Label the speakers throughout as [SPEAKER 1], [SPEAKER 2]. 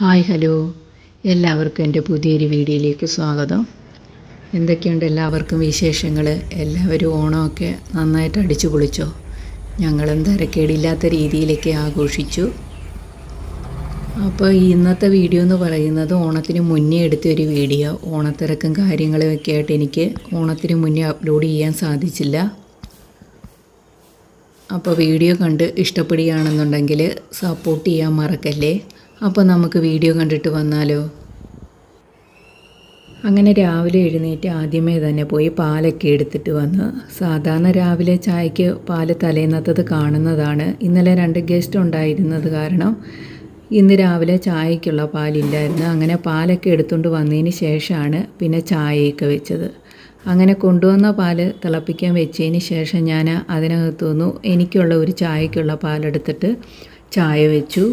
[SPEAKER 1] Hi hello. എല്ലാവർക്കും എന്റെ പുതിയൊരു വീഡിയോയിലേക്ക് സ്വാഗതം. എന്തൊക്കെയുണ്ട് എല്ലാവർക്കും വിശേഷങ്ങൾ എല്ലാവരും ഓണമൊക്കെ നന്നായിട്ട് അടിച്ചു പൊളിച്ചോ? ഞങ്ങളും തിരക്കേടില്ലാത്ത രീതിയിലൊക്കെ ആഘോഷിച്ചു. അപ്പോൾ ഇന്നത്തെ വീഡിയോ എന്ന് പറയുന്നത് ഓണത്തിന് മുന്നേ എടുത്തൊരു വീഡിയോ. ഓണത്തിരക്കും കാര്യങ്ങളും ഒക്കെ ആയിട്ട് എനിക്ക് ഓണത്തിന് മുന്നേ അപ്ലോഡ് ചെയ്യാൻ സാധിച്ചില്ല. അപ്പോൾ വീഡിയോ കണ്ട് ഇഷ്ടപ്പെടുകയാണെന്നുണ്ടെങ്കിൽ സപ്പോർട്ട് ചെയ്യാൻ മറക്കല്ലേ? അപ്പോൾ നമുക്ക് വീഡിയോ കണ്ടിട്ട് വന്നാലോ? അങ്ങനെ രാവിലെ എഴുന്നേറ്റ് ആദ്യമേ തന്നെ പോയി പാലൊക്കെ എടുത്തിട്ട് വന്ന്. സാധാരണ രാവിലെ ചായക്ക് പാൽ തലേന്നത്തത് കാണുന്നതാണ്. ഇന്നലെ രണ്ട് ഗസ്റ്റ് ഉണ്ടായിരുന്നത് കാരണം ഇന്ന് രാവിലെ ചായക്കുള്ള പാലില്ലായിരുന്നു. അങ്ങനെ പാലൊക്കെ എടുത്തുകൊണ്ട് വന്നതിന് ശേഷമാണ് പിന്നെ ചായയൊക്കെ വെച്ചത്. അങ്ങനെ കൊണ്ടുവന്ന പാൽ തിളപ്പിക്കാൻ വെച്ചതിന് ശേഷം ഞാൻ അതിനകത്തു നിന്നു. എനിക്കുള്ള ഒരു ചായക്കുള്ള പാലെടുത്തിട്ട് ചായ വെച്ചു.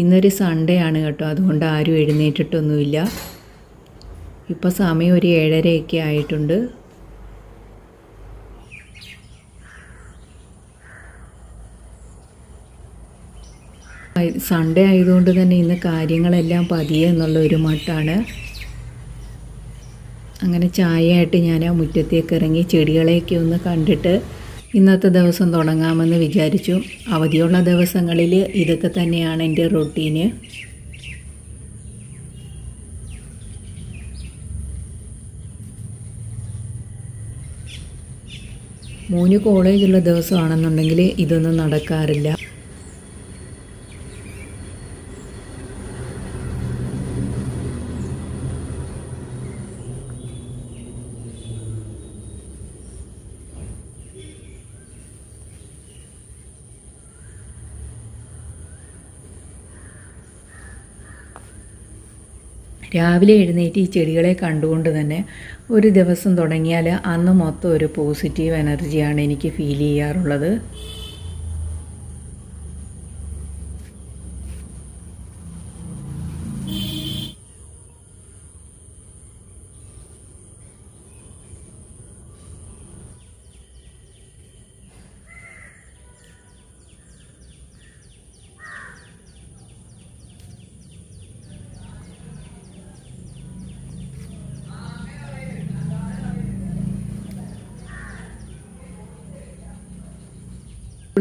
[SPEAKER 1] ഇന്നൊരു സൺഡേ ആണ് കേട്ടോ. അതുകൊണ്ട് ആരും എഴുന്നേറ്റിട്ടൊന്നുമില്ല. ഇപ്പോൾ സമയം ഒരു ഏഴരയൊക്കെ ആയിട്ടുണ്ട്. സൺഡേ ആയതുകൊണ്ട് തന്നെ ഇന്ന് കാര്യങ്ങളെല്ലാം പതിയെ എന്നുള്ള ഒരു മട്ടാണ്. അങ്ങനെ ചായയായിട്ട് ഞാൻ ആ മുറ്റത്തേക്ക് ഇറങ്ങി ചെടികളെയൊക്കെ ഒന്ന് കണ്ടിട്ട് ഇന്നത്തെ ദിവസം തുടങ്ങാമെന്ന് വിചാരിച്ചു. അവധിയുള്ള ദിവസങ്ങളിൽ ഇതൊക്കെ തന്നെയാണ് എന്റെ റൊട്ടീന്. മൂന്ന് കോളേജുള്ള ദിവസമാണെന്നുണ്ടെങ്കിൽ ഇതൊന്നും നടക്കാറില്ല. രാവിലെ എഴുന്നേറ്റ് ഈ ചെടികളെ കണ്ടുകൊണ്ട് തന്നെ ഒരു ദിവസം തുടങ്ങിയാൽ അന്ന് മൊത്തം ഒരു പോസിറ്റീവ് എനർജിയാണ് എനിക്ക് ഫീൽ ചെയ്യാറുള്ളത്.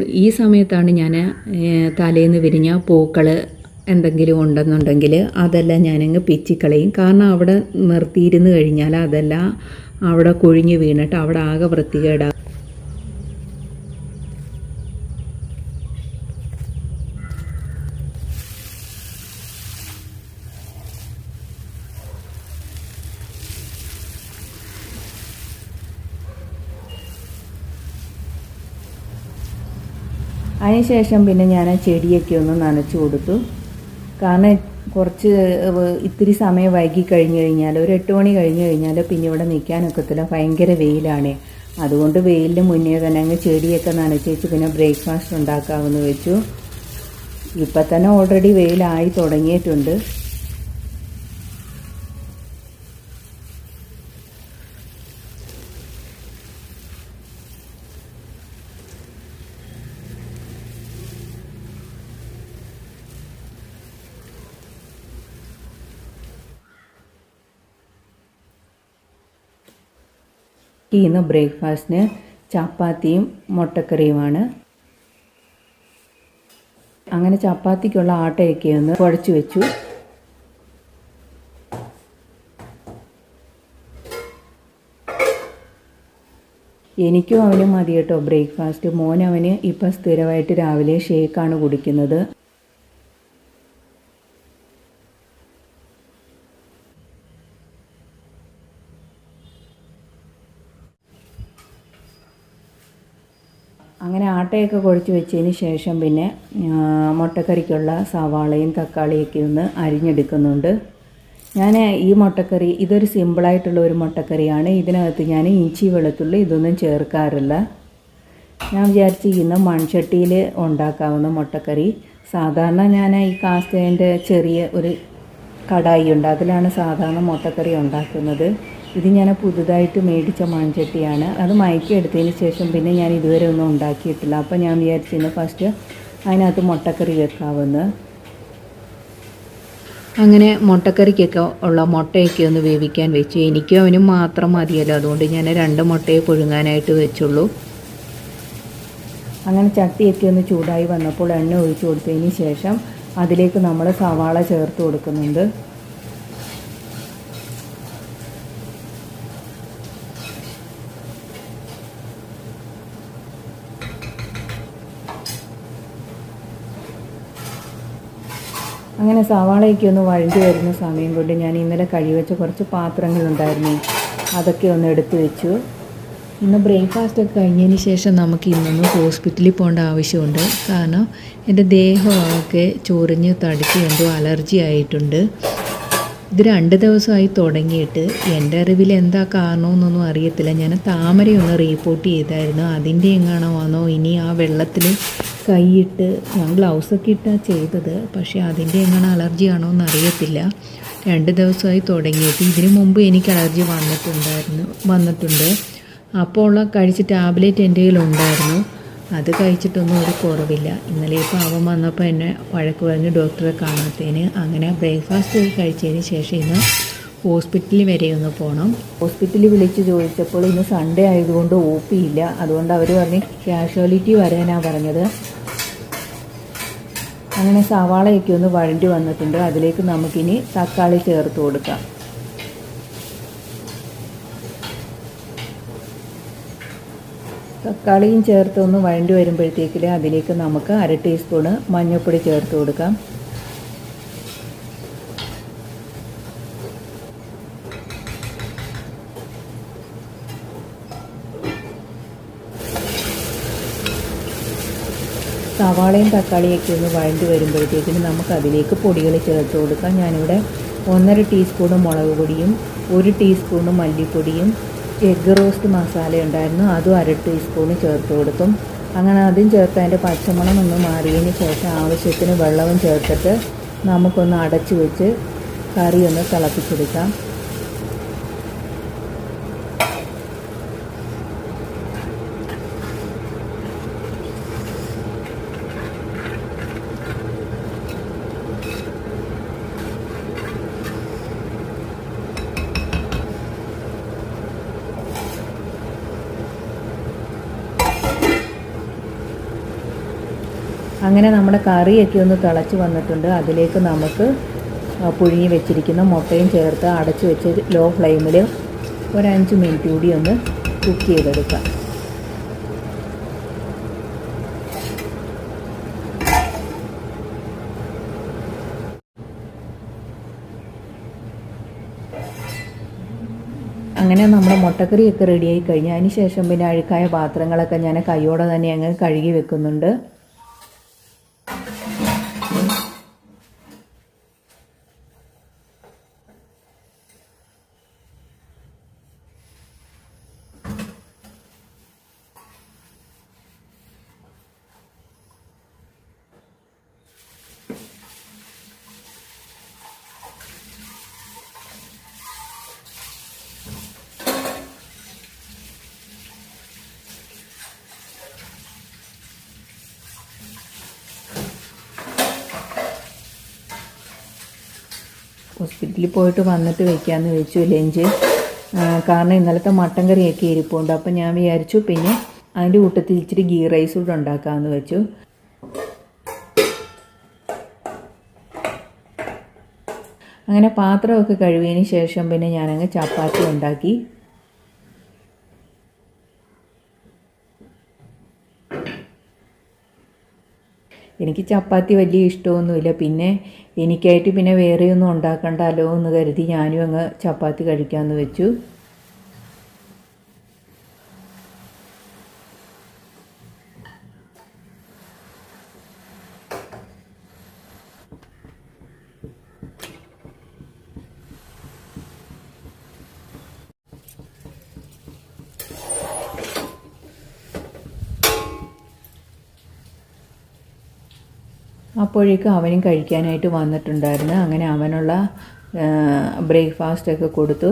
[SPEAKER 1] ഈ സമയത്താണ് ഞാൻ തലേന്ന് വിരിഞ്ഞ പൂക്കൾ എന്തെങ്കിലും ഉണ്ടെന്നുണ്ടെങ്കിൽ അതെല്ലാം ഞാനങ്ങ് പിച്ചിക്കളയും. കാരണം അവിടെ നിർത്തിയിരുന്ന് കഴിഞ്ഞാൽ അതെല്ലാം അവിടെ കൊഴിഞ്ഞ് വീണിട്ട് അവിടെ ആകെ വൃത്തികേടാ അതിനുശേഷം പിന്നെ ഞാൻ ആ ചെടിയൊക്കെ ഒന്ന് നനച്ചു കൊടുത്തു. കാരണം കുറച്ച് ഇത്തിരി സമയം വൈകി കഴിഞ്ഞ് കഴിഞ്ഞാൽ ഒരു എട്ട് മണി കഴിഞ്ഞ് കഴിഞ്ഞാൽ പിന്നെ ഇവിടെ നിൽക്കാനൊക്കത്തില്ല ഭയങ്കര വെയിലാണ്. അതുകൊണ്ട് വെയിലിന് മുന്നേ തന്നെ അങ്ങ് ചെടിയൊക്കെ നനച്ചേച്ച് പിന്നെ ബ്രേക്ക്ഫാസ്റ്റ് ഉണ്ടാക്കാമെന്ന് വെച്ചു. ഇപ്പം തന്നെ ഓൾറെഡി വെയിലായി തുടങ്ങിയിട്ടുണ്ട്. ഇന്ന് ബ്രേക്ക്ഫാസ്റ്റിന് ചപ്പാത്തിയും മുട്ടക്കറിയുമാണ്. അങ്ങനെ ചപ്പാത്തിക്കുള്ള ആട്ടയൊക്കെ ഒന്ന് കുഴച്ച് വെച്ചു. എനിക്കും അവനും മതി കേട്ടോ ബ്രേക്ക്ഫാസ്റ്റ്. മോൻ അവന് ഇപ്പം സ്ഥിരമായിട്ട് രാവിലെ ഷേക്കാണ് കുടിക്കുന്നത്. അങ്ങനെ ആട്ടയൊക്കെ കുഴച്ച് വെച്ചതിന് ശേഷം പിന്നെ മുട്ടക്കറിക്കുള്ള സവാളയും തക്കാളിയൊക്കെ ഒന്ന് അരിഞ്ഞെടുക്കുന്നുണ്ട്. ഞാൻ ഈ മുട്ടക്കറി ഇതൊരു സിമ്പിളായിട്ടുള്ള ഒരു മുട്ടക്കറിയാണ്. ഇതിനകത്ത് ഞാൻ ഇഞ്ചി വെളുത്തുള്ളി ഇതൊന്നും ചേർക്കാറില്ല. ഞാൻ വിചാരിച്ച് ഇന്ന് മൺചട്ടിയിൽ ഉണ്ടാക്കാവുന്ന മുട്ടക്കറി. സാധാരണ ഞാൻ ഈ കാസ്റ്റേന്റെ ചെറിയ ഒരു കടായി ഉണ്ട്. അതിലാണ് സാധാരണ മുട്ടക്കറി ഉണ്ടാക്കുന്നത്. ഇത് ഞാൻ പുതുതായിട്ട് മേടിച്ച മൺചട്ടിയാണ് അത് മയക്കി എടുത്തതിന് ശേഷം പിന്നെ ഞാൻ ഇതുവരെ ഒന്നും ഉണ്ടാക്കിയിട്ടില്ല. അപ്പോൾ ഞാൻ വിചാരിച്ചിരുന്നു ഫസ്റ്റ് അതിനകത്ത് മുട്ടക്കറി വെക്കാമെന്ന്. അങ്ങനെ മുട്ടക്കറിക്കൊക്കെ ഉള്ള മുട്ടയൊക്കെ ഒന്ന് വേവിക്കാൻ വെച്ചു. എനിക്കും അവനും മാത്രം മതിയല്ലോ. അതുകൊണ്ട് ഞാൻ രണ്ട് മുട്ടയെ പുഴുങ്ങാനായിട്ട് വെച്ചുള്ളൂ. അങ്ങനെ ചട്ടിയൊക്കെ ഒന്ന് ചൂടായി വന്നപ്പോൾ എണ്ണ ഒഴിച്ചു കൊടുത്തതിന് ശേഷം അതിലേക്ക് നമ്മൾ സവാള ചേർത്ത് കൊടുക്കുന്നുണ്ട്. അങ്ങനെ സവാളയൊക്കെ ഒന്ന് വഴണ്ടി വരുന്ന സമയം കൊണ്ട് ഞാൻ ഇന്നലെ കഴിവെച്ച കുറച്ച് പാത്രങ്ങളുണ്ടായിരുന്നു. അതൊക്കെ ഒന്ന് എടുത്തു വെച്ചു. ഇന്ന് ബ്രേക്ക്ഫാസ്റ്റ് ഒക്കെ കഴിഞ്ഞതിന് ശേഷം നമുക്ക് ഇന്നൊന്ന് ഹോസ്പിറ്റലിൽ പോകേണ്ട ആവശ്യമുണ്ട്. കാരണം എന്റെ ദേഹമൊക്കെ ചൊറിഞ്ഞ് തടിച്ച് എന്തോ അലർജി ആയിട്ടുണ്ട്. ഇത് രണ്ട് ദിവസമായി തുടങ്ങിയിട്ട് എന്റെ അറിവിൽ എന്താ കാരണമെന്നൊന്നും അറിയത്തില്ല. ഞാൻ താമരയൊന്ന് റീപ്പോർട്ട് ചെയ്തായിരുന്നു. അതിന്റെ എങ്ങാണോ വന്നോ ഇനി ആ വെള്ളത്തിൽ കൈയിട്ട് ഞാൻ ഗ്ലൗസൊക്കെ ഇട്ടാണ് ചെയ്തത്. പക്ഷേ അതിന്റെ എങ്ങനെ അലർജി ആണോ എന്ന് അറിയത്തില്ല. രണ്ട് ദിവസമായി തുടങ്ങിയിട്ട് ഇതിനു മുമ്പ് എനിക്ക് അലർജി വന്നിട്ടുണ്ടായിരുന്നു വന്നിട്ടുണ്ട്. അപ്പോൾ ഉള്ള കഴിച്ച ടാബ്ലറ്റ് എന്റെ കയ്യിലുണ്ടായിരുന്നു. അത് കഴിച്ചിട്ടൊന്നും ഒരു കുറവില്ല. ഇന്നലെ ഇപ്പോൾ അവൻ വന്നപ്പോൾ എന്നെ വഴക്ക് പറഞ്ഞ് ഡോക്ടറെ കാണാത്തതിന് അങ്ങനെ ബ്രേക്ക്ഫാസ്റ്റ് കഴിച്ചതിന് ശേഷം ഇന്ന് ഹോസ്പിറ്റലിൽ വരെ ഒന്ന് പോകണം ഹോസ്പിറ്റലിൽ വിളിച്ച് ചോദിച്ചപ്പോൾ ഇന്ന് സൺഡേ ആയതുകൊണ്ട് ഒ പി ഇല്ല. അതുകൊണ്ട് അവർ പറഞ്ഞ് കാഷ്വാലിറ്റി വരാനാണ് പറഞ്ഞത്. അങ്ങനെ സവാളയൊക്കെ ഒന്ന് വഴണ്ടി വന്നിട്ടുണ്ട്. അതിലേക്ക് നമുക്കിനി തക്കാളി ചേർത്ത് കൊടുക്കാം. തക്കാളിയും ചേർത്ത് ഒന്ന് വഴണ്ടി വരുമ്പോഴത്തേക്കിൽ അതിലേക്ക് നമുക്ക് അര ടീസ്പൂണ് മഞ്ഞൾപ്പൊടി ചേർത്ത് കൊടുക്കാം. സവാളയും തക്കാളിയൊക്കെ ഒന്ന് വഴണ്ടി വരുമ്പോഴത്തേക്കിന് നമുക്ക് അതിലേക്ക് പൊടികൾ ചേർത്ത് കൊടുക്കാം. ഞാനിവിടെ ഒന്നര ടീസ്പൂണ് മുളക് പൊടിയും ഒരു ടീസ്പൂണ് മല്ലിപ്പൊടിയും എഗ്ഗ് റോസ്റ്റ് മസാല ഉണ്ടായിരുന്നു. അതും അര ടീസ്പൂണ് ചേർത്ത് കൊടുക്കും അങ്ങനെ അതും ചേർത്ത് അതിന്റെ പച്ചമണം ഒന്ന് മാറിയതിന് ശേഷം ആവശ്യത്തിന് വെള്ളവും ചേർത്തിട്ട് നമുക്കൊന്ന് അടച്ചു വെച്ച് കറി ഒന്ന് തിളപ്പിച്ചെടുക്കാം. അങ്ങനെ നമ്മുടെ കറിയൊക്കെ ഒന്ന് തിളച്ച് വന്നിട്ടുണ്ട്. അതിലേക്ക് നമുക്ക് പുഴുങ്ങി വെച്ചിരിക്കുന്ന മുട്ടയും ചേർത്ത് അടച്ചു വെച്ച് ലോ ഫ്ലെയിമിൽ ഒരു മിനിറ്റ് കൂടി ഒന്ന് കുക്ക് ചെയ്തെടുക്കാം. അങ്ങനെ നമ്മുടെ മുട്ടക്കറിയൊക്കെ റെഡിയായി കഴിഞ്ഞു അതിന് ശേഷം പിന്നെ അഴുക്കായ പാത്രങ്ങളൊക്കെ ഞാൻ കൈയോടെ തന്നെ അങ്ങ് കഴുകി വെക്കുന്നുണ്ട്. ഹോസ്പിറ്റലിൽ പോയിട്ട് വന്നിട്ട് വെക്കാമെന്ന് വെച്ചു ലഞ്ച്. കാരണം ഇന്നലത്തെ മട്ടൻ കറിയൊക്കെ ഇരിപ്പുണ്ട്. അപ്പം ഞാൻ വിചാരിച്ചു പിന്നെ അതിന്റെ കൂട്ടത്തിൽ ഇച്ചിരി ഗീ റൈസ് കൂടെ ഉണ്ടാക്കാമെന്ന് വെച്ചു. അങ്ങനെ പാത്രമൊക്കെ കഴുകിയതിന് ശേഷം പിന്നെ ഞാനങ്ങ് ചപ്പാത്തി ഉണ്ടാക്കി. എനിക്ക് ചപ്പാത്തി വലിയ ഇഷ്ടമൊന്നുമില്ല. പിന്നെ എനിക്കായിട്ട് പിന്നെ വേറെയൊന്നും ഉണ്ടാക്കണ്ടല്ലോ എന്ന് കരുതി ഞാനും അങ്ങ് ചപ്പാത്തി കഴിക്കാമെന്ന് വെച്ചു. അപ്പോഴേക്കും അവനും കഴിക്കാനായിട്ട് വന്നിട്ടുണ്ടായിരുന്നു. അങ്ങനെ അവനുള്ള ബ്രേക്ക്ഫാസ്റ്റൊക്കെ കൊടുത്തു.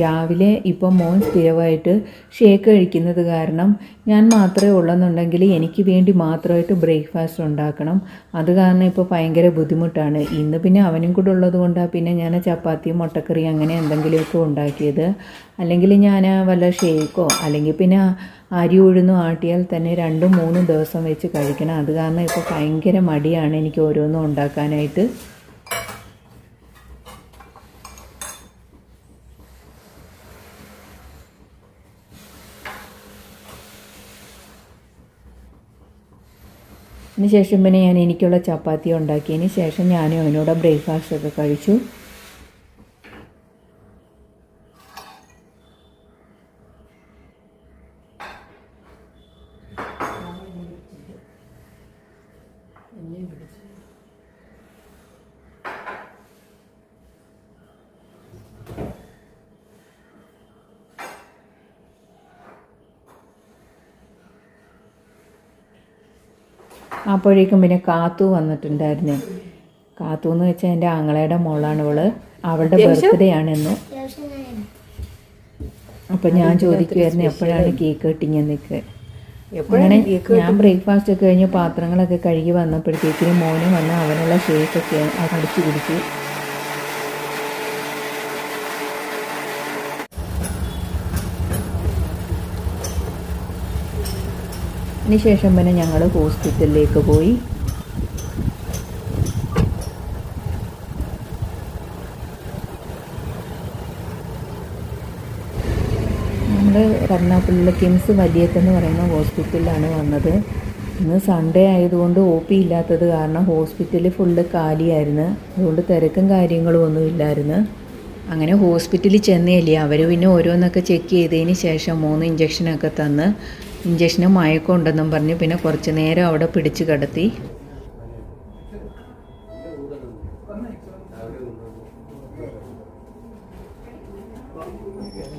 [SPEAKER 1] രാവിലെ ഇപ്പം മോൻ സ്ഥിരമായിട്ട് ഷേക്ക് കഴിക്കുന്നത് കാരണം ഞാൻ മാത്രമേ ഉള്ളെന്നുണ്ടെങ്കിൽ എനിക്ക് വേണ്ടി മാത്രമായിട്ട് ബ്രേക്ക്ഫാസ്റ്റ് ഉണ്ടാക്കണം. അത് കാരണം ഇപ്പോൾ ഭയങ്കര ബുദ്ധിമുട്ടാണ്. ഇന്ന് പിന്നെ അവനും കൂടെ ഉള്ളത് കൊണ്ടാണ് പിന്നെ ഞാൻ ചപ്പാത്തി മുട്ടക്കറി അങ്ങനെ എന്തെങ്കിലുമൊക്കെ ഉണ്ടാക്കിയത്. അല്ലെങ്കിൽ ഞാൻ വല്ല ഷേക്കോ അല്ലെങ്കിൽ പിന്നെ അരി ഉഴുന്നു ആട്ടിയാൽ തന്നെ രണ്ടും മൂന്നും ദിവസം വെച്ച് കഴിക്കണം. അത് കാരണം ഇപ്പോൾ ഭയങ്കര മടിയാണ് എനിക്ക് ഓരോന്നും ഉണ്ടാക്കാനായിട്ട്. അതിന് ശേഷം പിന്നെ ഞാൻ എനിക്കുള്ള ചപ്പാത്തി ഉണ്ടാക്കിയതിന് ശേഷം ഞാനും അവനോട് ബ്രേക്ക്ഫാസ്റ്റ് ഒക്കെ കഴിച്ചു. അപ്പോഴേക്കും പിന്നെ കാത്തു വന്നിട്ടുണ്ടായിരുന്നു. കാത്തു എന്ന് വെച്ചാൽ എന്റെ ആങ്ങളയുടെ മോളാണ് ഇവൾ. അവളുടെ ബർത്ത്ഡേ ആണെന്ന് അപ്പൊ ഞാൻ ചോദിക്കുമായിരുന്നു എപ്പോഴാണ് കേക്ക് കട്ടിങ് എന്നൊക്കെ അങ്ങനെ ഞാൻ ബ്രേക്ക്ഫാസ്റ്റ് ഒക്കെ കഴിഞ്ഞ് പാത്രങ്ങളൊക്കെ കഴുകി വന്നപ്പോഴത്തേക്കിനും മോനും വന്ന് അവനുള്ള ഷേക്കൊക്കെ അടിച്ചു കുടിച്ചു. അതിനുശേഷം പിന്നെ ഞങ്ങൾ ഹോസ്പിറ്റലിലേക്ക് പോയി. നമ്മൾ കരുനാഗപ്പള്ളിയിലെ കിംസ് വലിയത്തെന്ന് പറയുന്ന ഹോസ്പിറ്റലിലാണ് വന്നത്. ഇന്ന് സൺഡേ ആയതുകൊണ്ട് ഒ പി ഇല്ലാത്തത് കാരണം ഹോസ്പിറ്റൽ ഫുള്ള് കാലിയായിരുന്നു. അതുകൊണ്ട് തിരക്കും കാര്യങ്ങളും ഒന്നും ഇല്ലായിരുന്നു. അങ്ങനെ ഹോസ്പിറ്റലിൽ ചെന്നേലേ അവർ പിന്നെ ഓരോന്നൊക്കെ ചെക്ക് ചെയ്തതിന് ശേഷം മൂന്ന് ഇഞ്ചക്ഷനൊക്കെ തന്ന്. ഇഞ്ചക്ഷന് മയക്കം ഉണ്ടെന്നും പറഞ്ഞ് പിന്നെ കുറച്ച് നേരം അവിടെ പിടിച്ചു കിടത്തി.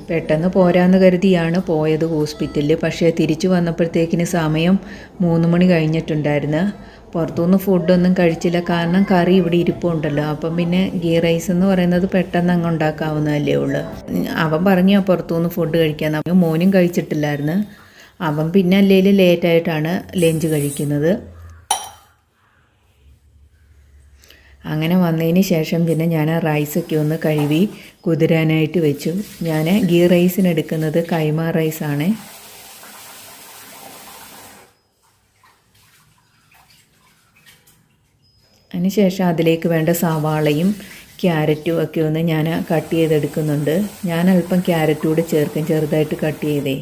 [SPEAKER 1] പെട്ടെന്ന് പോരാന്ന് കരുതിയാണ് പോയത് ഹോസ്പിറ്റലിൽ പക്ഷേ തിരിച്ചു വന്നപ്പോഴത്തേക്കിന് സമയം മൂന്ന് മണി കഴിഞ്ഞിട്ടുണ്ടായിരുന്നു. പുറത്തുനിന്ന് ഫുഡൊന്നും കഴിച്ചില്ല. കാരണം കറി ഇവിടെ ഇരിപ്പുണ്ടല്ലോ. അപ്പം പിന്നെ ഗീ റൈസ് എന്ന് പറയുന്നത് പെട്ടെന്ന് അങ്ങ് ഉണ്ടാക്കാവുന്നതല്ലേ ഉള്ളൂ. അവൻ പറഞ്ഞു പുറത്തുനിന്ന് ഫുഡ് കഴിക്കാൻ മോനും കഴിച്ചിട്ടില്ലായിരുന്നു. അവൻ പിന്നെ അല്ലെങ്കിലും ലേറ്റായിട്ടാണ് ലഞ്ച് കഴിക്കുന്നത്. അങ്ങനെ വന്നതിന് ശേഷം പിന്നെ ഞാൻ ആ റൈസൊക്കെ ഒന്ന് കഴുകി കുതിരാനായിട്ട് വെച്ചു. ഞാൻ ഗീ റൈസിനെടുക്കുന്നത് കൈമ റൈസാണ് അതിനുശേഷം അതിലേക്ക് വേണ്ട സവാളയും ക്യാരറ്റും ഒക്കെ ഒന്ന് ഞാൻ കട്ട് ചെയ്തെടുക്കുന്നുണ്ട്. ഞാൻ അല്പം ക്യാരറ്റ് കൂടെ ചേർക്കും ചെറുതായിട്ട് കട്ട് ചെയ്തേ.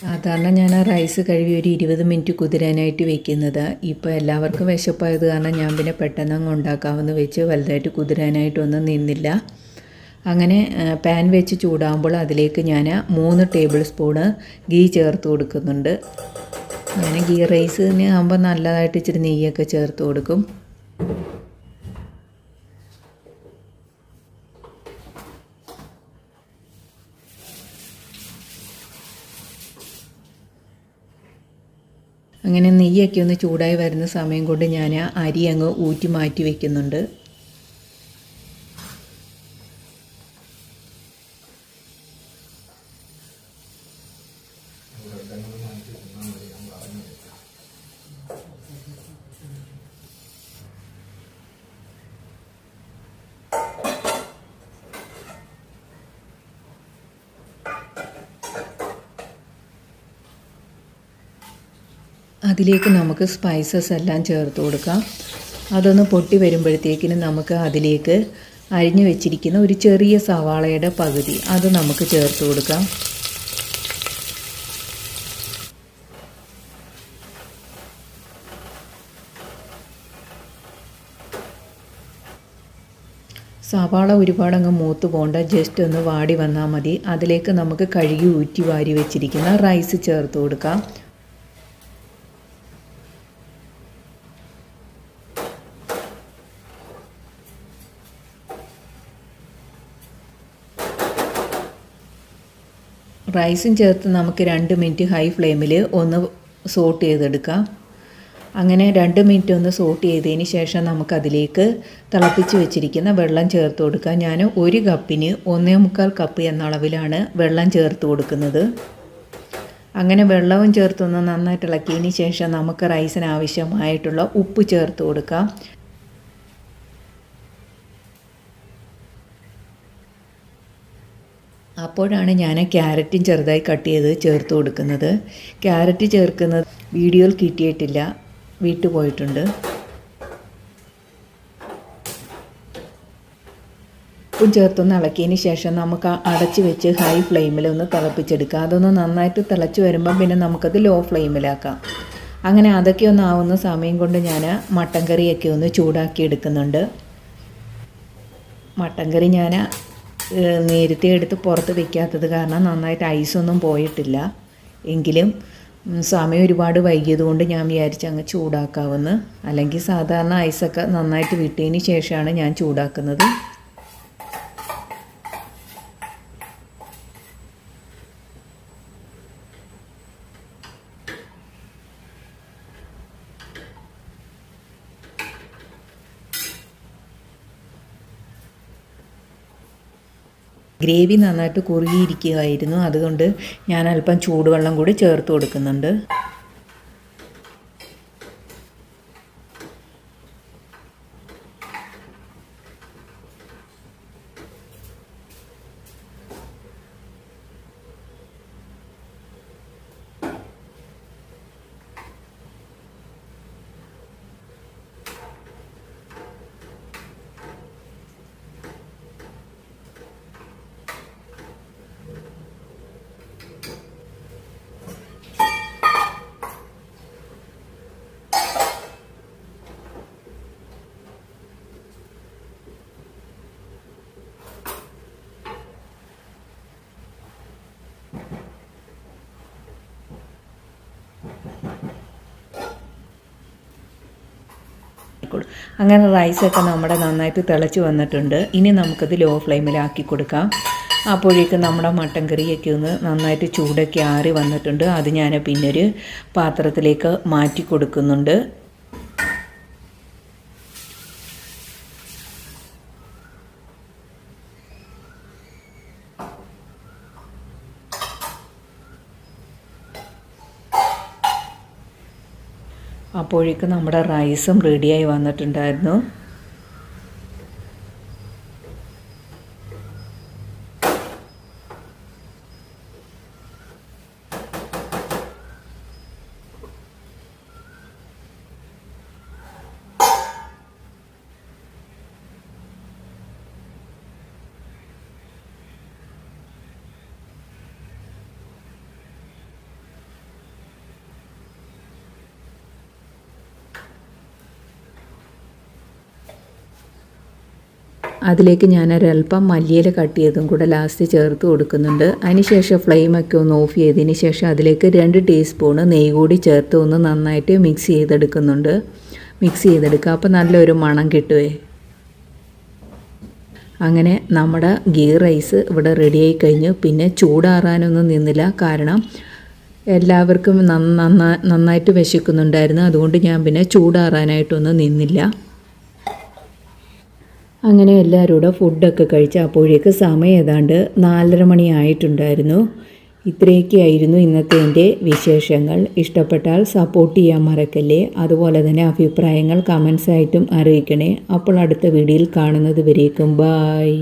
[SPEAKER 1] സാധാരണ ഞാൻ ആ റൈസ് കഴുകി ഒരു ഇരുപത് മിനിറ്റ് കുതിരാനായിട്ട് വെക്കുന്നത്. ഇപ്പോൾ എല്ലാവർക്കും വിശപ്പായത് കാരണം ഞാൻ പിന്നെ പെട്ടെന്ന് അങ്ങ് ഉണ്ടാക്കാമെന്ന് വെച്ച് വലുതായിട്ട് കുതിരാനായിട്ടൊന്നും നിന്നില്ല. അങ്ങനെ പാൻ വെച്ച് ചൂടാകുമ്പോൾ അതിലേക്ക് ഞാൻ മൂന്ന് ടേബിൾ സ്പൂണ് ഗീ ചേർത്ത് കൊടുക്കുന്നുണ്ട്. ഞാൻ ഗീ തന്നെ ആകുമ്പോൾ നല്ലതായിട്ട് ഇച്ചിരി നെയ്യൊക്കെ ചേർത്ത് കൊടുക്കും. അങ്ങനെ നെയ്യൊക്കെ ഒന്ന് ചൂടായി വരുന്ന സമയം കൊണ്ട് ഞാൻ അരി അങ്ങ് ഊറ്റി മാറ്റി വെക്കുന്നുണ്ട്. അതിലേക്ക് നമുക്ക് സ്പൈസസ് എല്ലാം ചേർത്ത് കൊടുക്കാം. അതൊന്ന് പൊട്ടി വരുമ്പോഴത്തേക്കിന് നമുക്ക് അതിലേക്ക് അരിഞ്ഞു വെച്ചിരിക്കുന്ന ഒരു ചെറിയ സവാളയുടെ പകുതി അത് നമുക്ക് ചേർത്ത് കൊടുക്കാം. സവാള ഒരുപാടങ്ങ് മൂത്ത് പോകണ്ട ജസ്റ്റ് ഒന്ന് വാടി വന്നാൽ മതി. അതിലേക്ക് നമുക്ക് കഴുകി ഊറ്റി വാരി വെച്ചിരിക്കുന്ന റൈസ് ചേർത്ത് കൊടുക്കാം. റൈസും ചേർത്ത് നമുക്ക് രണ്ട് മിനിറ്റ് ഹൈ ഫ്ലെയിമിൽ ഒന്ന് സോട്ട് ചെയ്തെടുക്കാം. അങ്ങനെ രണ്ട് മിനിറ്റ് ഒന്ന് സോട്ട് ചെയ്തതിന് ശേഷം നമുക്കതിലേക്ക് തിളപ്പിച്ച് വെച്ചിരിക്കുന്ന വെള്ളം ചേർത്ത് കൊടുക്കാം. ഞാൻ ഒരു കപ്പിന് ഒന്നേ മുക്കാൽ കപ്പ് എന്ന അളവിലാണ് വെള്ളം ചേർത്ത് കൊടുക്കുന്നത്. അങ്ങനെ വെള്ളവും ചേർത്തൊന്ന് നന്നായിട്ട് ഇളക്കിയതിന് ശേഷം നമുക്ക് റൈസിന് ആവശ്യമായിട്ടുള്ള ഉപ്പ് ചേർത്ത് കൊടുക്കാം. അപ്പോഴാണ് ഞാൻ ക്യാരറ്റും ചെറുതായി കട്ട് ചെയ്ത് ചേർത്ത് കൊടുക്കുന്നത്. ക്യാരറ്റ് ചേർക്കുന്നത് വീഡിയോയിൽ കിട്ടിയിട്ടില്ല. വീട്ടു പോയിട്ടുണ്ട്. ഉപ്പും ചേർത്തൊന്ന് ഇളക്കിയതിന് ശേഷം നമുക്ക് അടച്ച് വെച്ച് ഹൈ ഫ്ലെയിമിൽ ഒന്ന് തിളപ്പിച്ചെടുക്കാം. അതൊന്ന് നന്നായിട്ട് തിളച്ച് വരുമ്പം പിന്നെ നമുക്കത് ലോ ഫ്ലെയിമിലാക്കാം അങ്ങനെ അതൊക്കെ ഒന്ന് ആവുന്ന സമയം കൊണ്ട് ഞാൻ മട്ടൻ കറിയൊക്കെ ഒന്ന് ചൂടാക്കി എടുക്കുന്നുണ്ട്. മട്ടൻ കറി ഞാൻ നേരത്തെ എടുത്ത് പുറത്ത് വയ്ക്കാത്തത് കാരണം നന്നായിട്ട് ഐസൊന്നും പോയിട്ടില്ല. എങ്കിലും സമയം ഒരുപാട് വൈകിയത് കൊണ്ട് ഞാൻ വിചാരിച്ച് അങ്ങ് ചൂടാക്കാവുന്ന. അല്ലെങ്കിൽ സാധാരണ ഐസൊക്കെ നന്നായിട്ട് വിട്ടതിന് ശേഷമാണ് ഞാൻ ചൂടാക്കുന്നത്. ഗ്രേവി നന്നായിട്ട് കുറുകിയിരിക്കുകയായിരുന്നു. അതുകൊണ്ട് ഞാൻ അല്പം ചൂടുവെള്ളം കൂടി ചേർത്ത് കൊടുക്കുന്നുണ്ട്. അങ്ങനെ റൈസൊക്കെ നമ്മുടെ നന്നായിട്ട് തിളച്ച് വന്നിട്ടുണ്ട്. ഇനി നമുക്കത് ലോ ഫ്ലെയിമിലാക്കി കൊടുക്കാം. അപ്പോഴേക്കും നമ്മുടെ മട്ടൻ കറിയൊക്കെ ഒന്ന് നന്നായിട്ട് ചൂടൊക്കെ ആറി വന്നിട്ടുണ്ട്. അത് ഞാൻ പിന്നൊരു പാത്രത്തിലേക്ക് മാറ്റി കൊടുക്കുന്നുണ്ട്. അപ്പോഴേക്കും നമ്മുടെ റൈസും റെഡിയായി വന്നിട്ടുണ്ടായിരുന്നു. അതിലേക്ക് ഞാൻ ഒരല്പം മല്ലിയില കട്ട് ചെയ്തും കൂടെ ലാസ്റ്റ് ചേർത്ത് കൊടുക്കുന്നുണ്ട്. അതിനുശേഷം ഫ്ലെയിമൊക്കെ ഒന്ന് ഓഫ് ചെയ്തതിന് ശേഷം അതിലേക്ക് രണ്ട് ടീസ്പൂണ് നെയ്യ് കൂടി ചേർത്ത് ഒന്ന് നന്നായിട്ട് മിക്സ് ചെയ്തെടുക്കുന്നുണ്ട്. മിക്സ് ചെയ്തെടുക്കുക. അപ്പോൾ നല്ലൊരു മണം കിട്ടുവേ. അങ്ങനെ നമ്മുടെ ഗീ റൈസ് ഇവിടെ റെഡിയായി കഴിഞ്ഞു. പിന്നെ ചൂടാറാനൊന്നും നിന്നില്ല. കാരണം എല്ലാവർക്കും നന്നായിട്ട് വിശക്കുന്നുണ്ടായിരുന്നു. അതുകൊണ്ട് ഞാൻ പിന്നെ ചൂടാറാനായിട്ടൊന്നും നിന്നില്ല. അങ്ങനെ എല്ലാവരും കൂടെ ഫുഡൊക്കെ കഴിച്ച് അപ്പോഴേക്ക് സമയം ഏതാണ്ട് നാലര മണി ആയിട്ടുണ്ടായിരുന്നു ഇത്രയൊക്കെയായിരുന്നു ഇന്നത്തെ എന്റെ വിശേഷങ്ങൾ. ഇഷ്ടപ്പെട്ടാൽ സപ്പോർട്ട് ചെയ്യാൻ മറക്കല്ലേ? അതുപോലെ തന്നെ അഭിപ്രായങ്ങൾ കമൻസായിട്ടും അറിയിക്കണേ. അപ്പോൾ അടുത്ത വീഡിയോയിൽ കാണുന്നത് വരേക്കും. ബായ്